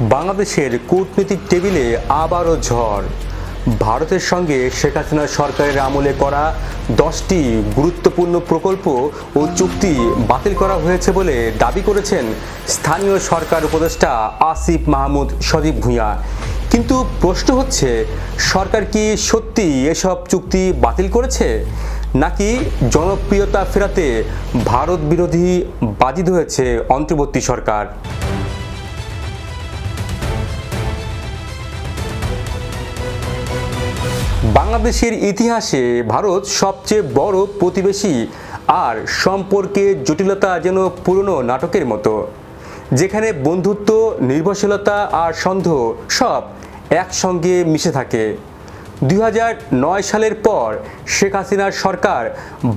বাংলাদেশের কূটনীতিক টেবিলে আবারও ঝড়। ভারতের সঙ্গে শেখ হাসিনা সরকারের আমলে করা দশটি গুরুত্বপূর্ণ প্রকল্প ও চুক্তি বাতিল করা হয়েছে বলে দাবি করেছেন স্থানীয় সরকার উপদেষ্টা আসিফ মাহমুদ সদীপ ভূঁইয়া। কিন্তু প্রশ্ন হচ্ছে, সরকার কি সত্যি এসব চুক্তি বাতিল করেছে? নাকি জনপ্রিয়তা ফেরাতে ভারত বিরোধী বাজিত হয়েছে অন্তর্বর্তী সরকার? বাংলাদেশের ইতিহাসে ভারত সবচেয়ে বড় প্রতিবেশী আর সম্পর্কে জটিলতা যেন পুরনো নাটকের মতো। যেখানে বন্ধুত্ব, নির্ভরশীলতা আর সন্দেহ সব একসঙ্গে মিশে থাকে। দু হাজার নয় সালের পর শেখ হাসিনার সরকার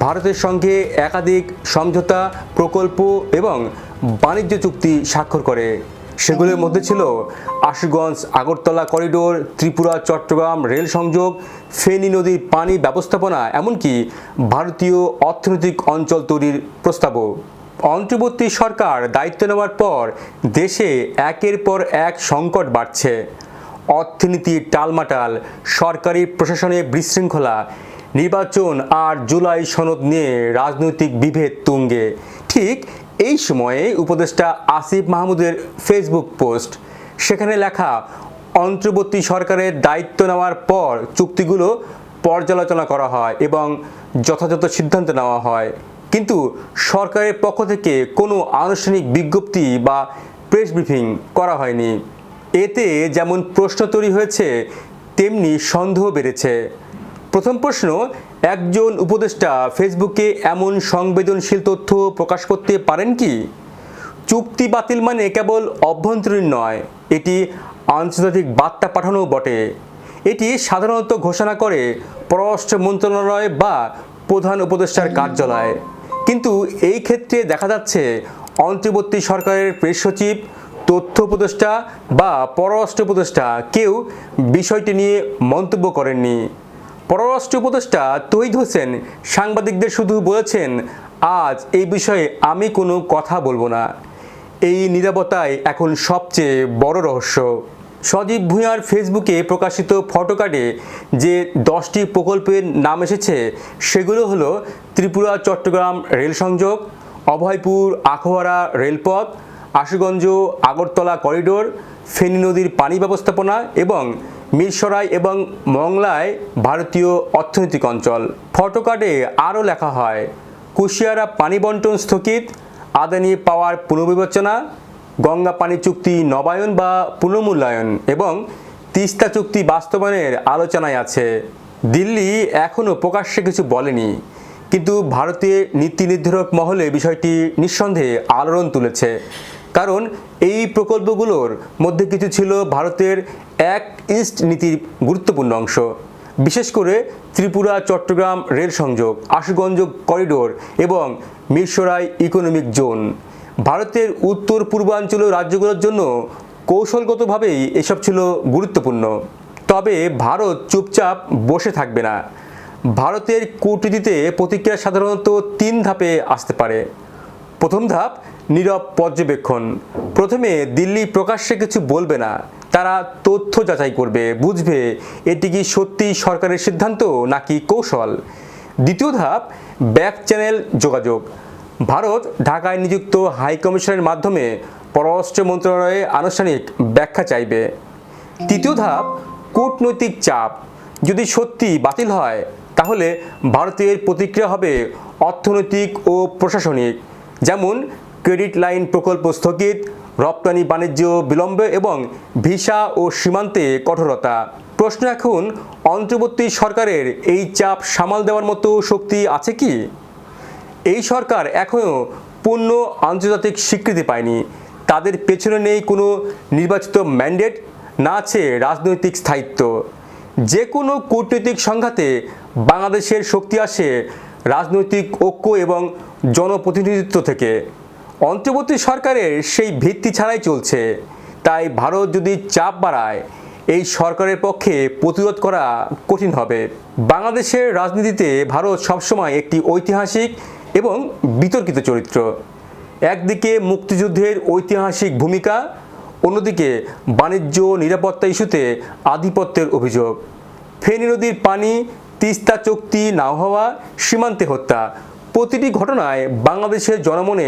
ভারতের সঙ্গে একাধিক সমঝোতা প্রকল্প এবং বাণিজ্য চুক্তি স্বাক্ষর করে। সেগুলোর মধ্যে ছিল আশুগঞ্জ, আগরতলা করিডোর, ত্রিপুরা, চট্টগ্রাম, রেল সংযোগ, ফেনী নদীর পানি ব্যবস্থাপনা, এমনকি ভারতীয় অর্থনৈতিক অঞ্চল তৈরির প্রস্তাবও। অন্তর্বর্তী সরকার দায়িত্ব নেওয়ার পর দেশে একের পর এক সংকট বাড়ছে। অর্থনীতি টালমাটাল, সরকারি প্রশাসনে বিশৃঙ্খলা, নির্বাচন আর জুলাই সনদ নিয়ে রাজনৈতিক বিভেদ তুঙ্গে। ঠিক এই সময়ে উপদেষ্টা আসিফ মাহমুদের ফেসবুক পোস্ট। সেখানে লেখা, অন্তর্বর্তী সরকারের দায়িত্ব নেওয়ার পর চুক্তিগুলো পর্যালোচনা করা হয় এবং যথাযথ সিদ্ধান্ত নেওয়া হয়। কিন্তু সরকারের পক্ষ থেকে কোনো আনুষ্ঠানিক বিজ্ঞপ্তি বা প্রেস ব্রিফিং করা হয়নি। এতে যেমন প্রশ্ন তৈরি হয়েছে, তেমনি সন্দেহ বেড়েছে। প্রথম প্রশ্ন, একজন উপদেষ্টা ফেসবুকে এমন সংবেদনশীল তথ্য প্রকাশ করতে পারেন কি? চুক্তি বাতিল মানে কেবল অভ্যন্তরীণ নয়, এটি আন্তর্জাতিক বার্তা পাঠানো বটে। এটি সাধারণত ঘোষণা করে পররাষ্ট্র মন্ত্রণালয় বা প্রধান উপদেষ্টার কার্যালয়। কিন্তু এই ক্ষেত্রে দেখা যাচ্ছে, অন্তর্বর্তী সরকারের প্রেস সচিব, তথ্য উপদেষ্টা বা পররাষ্ট্র উপদেষ্টা কেউ বিষয়টি নিয়ে মন্তব্য করেননি। পররাষ্ট্র উপদেষ্টা তহিদ হোসেন সাংবাদিকদের শুধু বলেছেন, আজ এই বিষয়ে আমি কোনো কথা বলব না। এই নিরাপত্তাই এখন সবচেয়ে বড় রহস্য। সজীব ভূঁইয়ার ফেসবুকে প্রকাশিত ফটোকার্ডে যে দশটি প্রকল্পের নাম এসেছে, সেগুলো হলো ত্রিপুরা, চট্টগ্রাম রেল সংযোগ, অভয়পুর, আখোয়ারা রেলপথ, আশুগঞ্জ, আগরতলা করিডোর, ফেনী নদীর পানি ব্যবস্থাপনা এবং মিরসরাই এবং মংলায় ভারতীয় অর্থনৈতিক অঞ্চল। ফটোকার্ডে আরও লেখা হয়, কুশিয়ারা পানি বন্টন স্থগিত, আদানি পাওয়ার পুনর্বিবেচনা, গঙ্গা পানি চুক্তি নবায়ন বা পুনর্মূল্যায়ন এবং তিস্তা চুক্তি বাস্তবায়নের আলোচনায় আছে। দিল্লি এখনও প্রকাশ্যে কিছু বলেনি, কিন্তু ভারতের নীতি নির্ধারক মহলে বিষয়টি নিঃসন্দেহে আলোড়ন তুলেছে। কারণ এই প্রকল্পগুলোর মধ্যে কিছু ছিল ভারতের এক ইস্ট নীতির গুরুত্বপূর্ণ অংশ। বিশেষ করে ত্রিপুরা, চট্টগ্রাম রেল সংযোগ, আশুগঞ্জ করিডোর এবং মিরসরাই ইকোনমিক জোন। ভারতের উত্তর পূর্বাঞ্চলীয় রাজ্যগুলোর জন্য কৌশলগতভাবেই এসব ছিল গুরুত্বপূর্ণ। তবে ভারত চুপচাপ বসে থাকবে না। ভারতের কূটনীতিতে প্রতিক্রিয়া সাধারণত তিন ধাপে আসতে পারে। প্রথম ধাপ, নীরব পর্যবেক্ষণ। প্রথমে দিল্লি প্রকাশ্যে কিছু বলবে না। তারা তথ্য যাচাই করবে, বুঝবে এটি কি সত্যি সরকারের সিদ্ধান্ত নাকি কৌশল। দ্বিতীয় ধাপ, ব্যাক চ্যানেল যোগাযোগ। ভারত ঢাকায় নিযুক্ত হাই কমিশনের মাধ্যমে পররাষ্ট্র মন্ত্রণালয়ে আনুষ্ঠানিক ব্যাখ্যা চাইবে। তৃতীয় ধাপ, কূটনৈতিক চাপ। যদি সত্যি বাতিল হয়, তাহলে ভারতের প্রতিক্রিয়া হবে অর্থনৈতিক ও প্রশাসনিক। যেমন, ক্রেডিট লাইন প্রকল্প স্থগিত রপ্তানি, বাণিজ্য, বিলম্বে এবং ভিসা ও সীমান্তে কঠোরতা। প্রশ্ন এখন, অন্তর্বর্তী সরকারের এই চাপ সামাল দেওয়ার মতো শক্তি আছে কি? এই সরকার এখনও পূর্ণ আন্তর্জাতিক স্বীকৃতি পায়নি। তাদের পেছনে নেই কোনো নির্বাচিত ম্যান্ডেট, না আছে রাজনৈতিক স্থায়িত্ব। যে কোনো কূটনৈতিক সংঘাতে বাংলাদেশের শক্তি আসে রাজনৈতিক ঐক্য এবং জনপ্রতিনিধিত্ব থেকে। অন্তর্বর্তী সরকারের সেই ভিত্তি ছাড়াই চলছে। তাই ভারত যদি চাপ বাড়ায়, এই সরকারের পক্ষে প্রতিরোধ করা কঠিন হবে। বাংলাদেশের রাজনীতিতে ভারত সবসময় একটি ঐতিহাসিক এবং বিতর্কিত চরিত্র। একদিকে মুক্তিযুদ্ধের ঐতিহাসিক ভূমিকা, অন্যদিকে বাণিজ্য নিরাপত্তা ইস্যুতে আধিপত্যের অভিযোগ। ফেনী নদীর পানি, তিস্তা চুক্তি নাও হওয়া, সীমান্তে হত্যা প্রতিটি ঘটনায় বাংলাদেশের জনমনে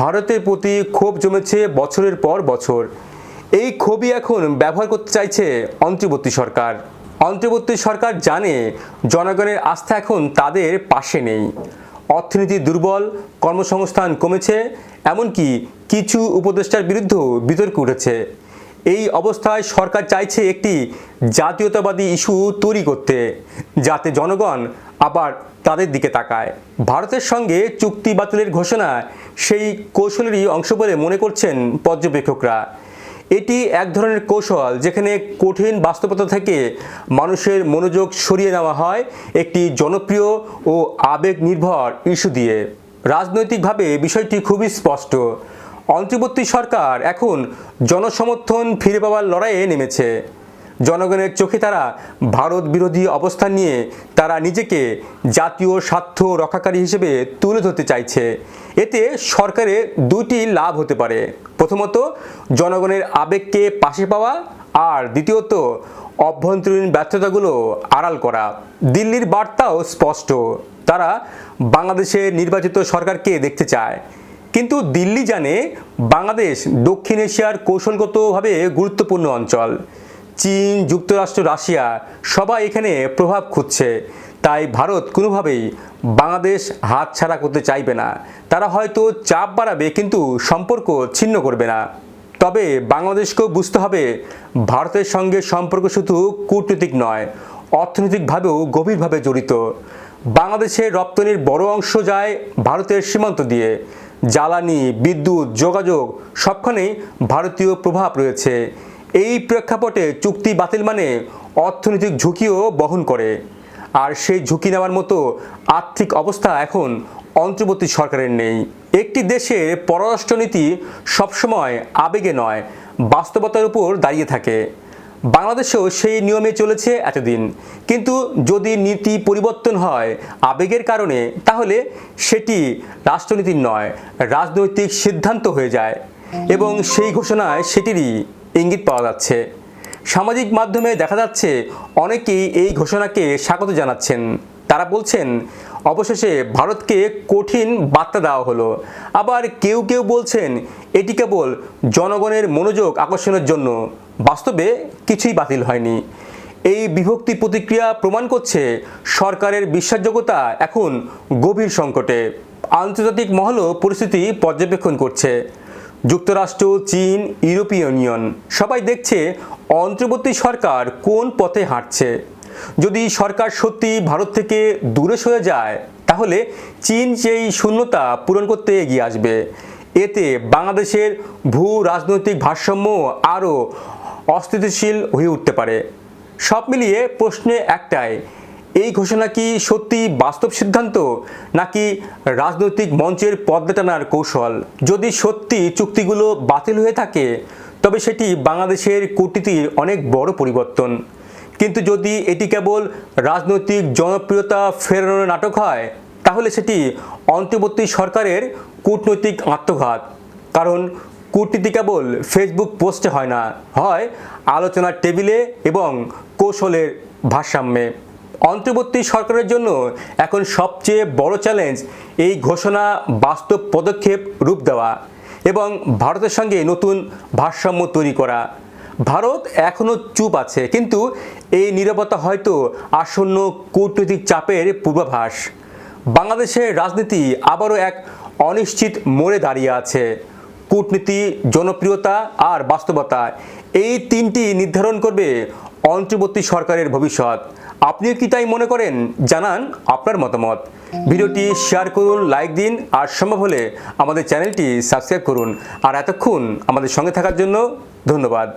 ভারতের প্রতি ক্ষোভ জমেছে বছরের পর বছর। এই ক্ষোভই এখন ব্যবহার করতে চাইছে অন্তর্বর্তী সরকার। অন্তর্বর্তী সরকার জানে জনগণের আস্থা এখন তাদের পাশে নেই। অর্থনীতি দুর্বল, কর্মসংস্থান কমেছে, এমনকি কিছু উপদেষ্টার বিরুদ্ধেও বিতর্ক উঠেছে। এই অবস্থায় সরকার চাইছে একটি জাতীয়তাবাদী ইস্যু তৈরি করতে, যাতে জনগণ আবার তাদের দিকে তাকায়। ভারতের সঙ্গে চুক্তি বাতিলের ঘোষণা সেই কৌশলেরই অংশ বলে মনে করছেন পর্যবেক্ষকরা। এটি এক ধরনের কৌশল যেখানে কঠিন বাস্তবতা থেকে মানুষের মনোযোগ সরিয়ে নেওয়া হয়, একটি জনপ্রিয় ও আবেগ নির্ভর ইস্যু দিয়ে। রাজনৈতিকভাবে বিষয়টি খুবই স্পষ্ট। অন্তর্বর্তী সরকার এখন জনসমর্থন ফিরে পাওয়ার লড়াইয়ে নেমেছে। জনগণের চোখে তারা ভারত বিরোধী অবস্থান নিয়ে তারা নিজেকে জাতীয় স্বার্থ রক্ষাকারী হিসেবে তুলে ধরতে চাইছে। এতে সরকারের দুটি লাভ হতে পারে। প্রথমত, জনগণের আবেগকে পাশে পাওয়া আর দ্বিতীয়ত, অভ্যন্তরীণ ব্যর্থতাগুলো আড়াল করা। দিল্লির বার্তাও স্পষ্ট। তারা বাংলাদেশের নির্বাচিত সরকারকে দেখতে চায়। কিন্তু দিল্লি জানে বাংলাদেশ দক্ষিণ এশিয়ার কৌশলগতভাবে গুরুত্বপূর্ণ অঞ্চল। চীন, যুক্তরাষ্ট্র, রাশিয়া, সবাই এখানে প্রভাব খুঁজছে। তাই ভারত কোনোভাবেই বাংলাদেশ হাতছাড়া করতে চাইবে না। তারা হয়তো চাপ বাড়াবে, কিন্তু সম্পর্ক ছিন্ন করবে না। তবে বাংলাদেশকেও বুঝতে হবে, ভারতের সঙ্গে সম্পর্ক শুধু কূটনৈতিক নয়, অর্থনৈতিকভাবেও গভীরভাবে জড়িত। বাংলাদেশের রপ্তানির বড় অংশ যায় ভারতের সীমান্ত দিয়ে। জ্বালানি, বিদ্যুৎ, যোগাযোগ, সবখানেই ভারতীয় প্রভাব রয়েছে। এই প্রেক্ষাপটে চুক্তি বাতিল মানে অর্থনৈতিক ঝুঁকিও বহন করে। আর সেই ঝুঁকি নেওয়ার মতো আর্থিক অবস্থা এখন অন্তর্বর্তী সরকারের নেই। একটি দেশের পররাষ্ট্রনীতি সবসময় আবেগে নয়, বাস্তবতার উপর দাঁড়িয়ে থাকে। বাংলাদেশেও সেই নিয়মে চলেছে এতদিন। কিন্তু যদি নীতি পরিবর্তন হয় আবেগের কারণে, তাহলে সেটি রাষ্ট্রনীতির নয়, রাজনৈতিক সিদ্ধান্ত হয়ে যায়। এবং সেই ঘোষণায় সেটিরই ইঙ্গিত পাওয়া যাচ্ছে। সামাজিক মাধ্যমে দেখা যাচ্ছে অনেকেই এই ঘোষণাকে স্বাগত জানাচ্ছেন। তারা বলছেন, অবশেষে ভারতকে কঠিন বার্তা দেওয়া হলো। আবার কেউ কেউ বলছেন, এটি কেবল জনগণের মনোযোগ আকর্ষণের জন্য। বাস্তবে কিছুই বাতিল হয়নি। এই বিভক্তি প্রতিক্রিয়া প্রমাণ করছে সরকারের বিশ্বাসযোগ্যতা এখন গভীর সংকটে। আন্তর্জাতিক মহলও পরিস্থিতি পর্যবেক্ষণ করছে। যুক্তরাষ্ট্র, চীন, ইউরোপীয় ইউনিয়ন, সবাই দেখছে অন্তর্বর্তী সরকার কোন পথে হাঁটছে। যদি সরকার সত্যি ভারত থেকে দূরে সরে যায়, তাহলে চীন সেই শূন্যতা পূরণ করতে এগিয়ে আসবে। এতে বাংলাদেশের ভূ রাজনৈতিক ভারসাম্য আরও অস্থিতিশীল হয়ে উঠতে পারে। সব মিলিয়ে প্রশ্নে একটাই এই ঘোষণা কি সত্যি বাস্তব সিদ্ধান্ত? নাকি রাজনৈতিক মঞ্চের পদ্মা টানার কৌশল? যদি সত্যি চুক্তিগুলো বাতিল হয়ে থাকে, তবে সেটি বাংলাদেশের কূটনীতির অনেক বড় পরিবর্তন। কিন্তু যদি এটি কেবল রাজনৈতিক জনপ্রিয়তা ফেরানোর নাটক হয়, তাহলে সেটি অন্তর্বর্তী সরকারের কূটনৈতিক আত্মঘাত। কারণ কূটনীতি কেবল ফেসবুক পোস্টে হয় না, হয় আলোচনার টেবিলে এবং কৌশলের ভারসাম্যে। অন্তর্বর্তী সরকারের জন্য এখন সবচেয়ে বড় চ্যালেঞ্জ এই ঘোষণা বাস্তব পদক্ষেপ রূপ দেওয়া এবং ভারতের সঙ্গে নতুন ভারসাম্য তৈরি করা। ভারত এখনও চুপ আছে, কিন্তু এই নিরাপত্তা হয়তো আসন্ন কূটনৈতিক চাপের পূর্বাভাস। বাংলাদেশের রাজনীতি আবারও এক অনিশ্চিত মোড়ে দাঁড়িয়ে আছে। কূটনীতি, জনপ্রিয়তা আর বাস্তবতা এই তিনটি নির্ধারণ করবে অন্তর্বর্তী সরকারের ভবিষ্যৎ। আপনিও কি তাই মনে করেন? জানান আপনার মতামত। ভিডিওটি শেয়ার করুন লাইক দিন, আর সম্ভব হলে আমাদের চ্যানেলটি সাবস্ক্রাইব করুন। আর এতক্ষণ আমাদের সঙ্গে থাকার জন্য ধন্যবাদ।